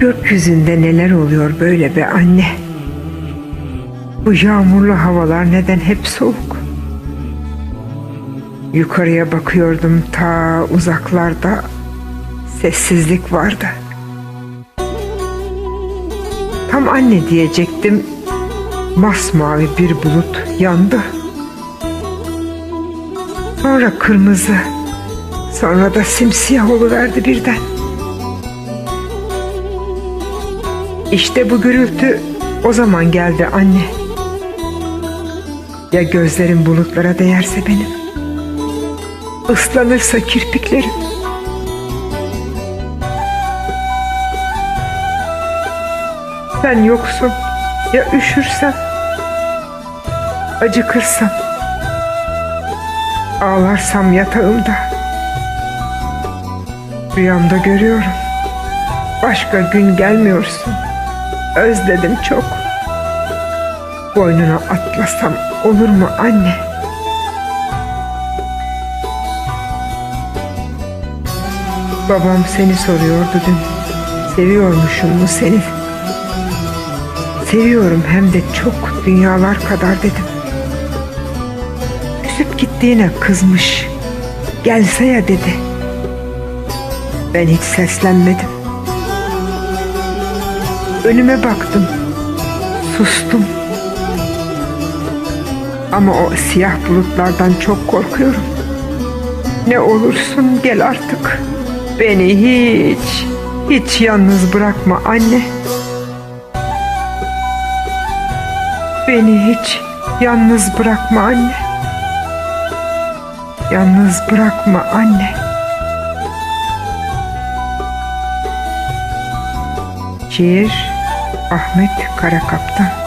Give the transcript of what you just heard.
Gökyüzünde neler oluyor böyle be anne? Bu yağmurlu havalar neden hep soğuk? Yukarıya bakıyordum ta uzaklarda sessizlik vardı. Tam anne diyecektim. Masmavi bir bulut yandı. Sonra kırmızı, sonra da simsiyah oluverdi birden. İşte bu gürültü o zaman geldi anne. Ya gözlerim bulutlara değerse benim? Islanırsa kirpiklerim? Sen yoksun. Ya üşürsem? Acıkırsam? Ağlarsam yatağımda? Rüyamda görüyorum. Başka gün gelmiyorsun. Özledim çok. Boynuna atlasam olur mu anne? Babam seni soruyordu dün. Seviyormuşum mu seni? Seviyorum hem de çok dünyalar kadar dedim. Küsüp gittiğine kızmış. Gelse ya dedi. Ben hiç seslenmedim. Önüme baktım. Sustum. Ama o siyah bulutlardan çok korkuyorum. Ne olursun gel artık. Beni hiç, hiç yalnız bırakma anne. Beni hiç yalnız bırakma anne. Yalnız bırakma anne. Şiir Ahmet Karakaptan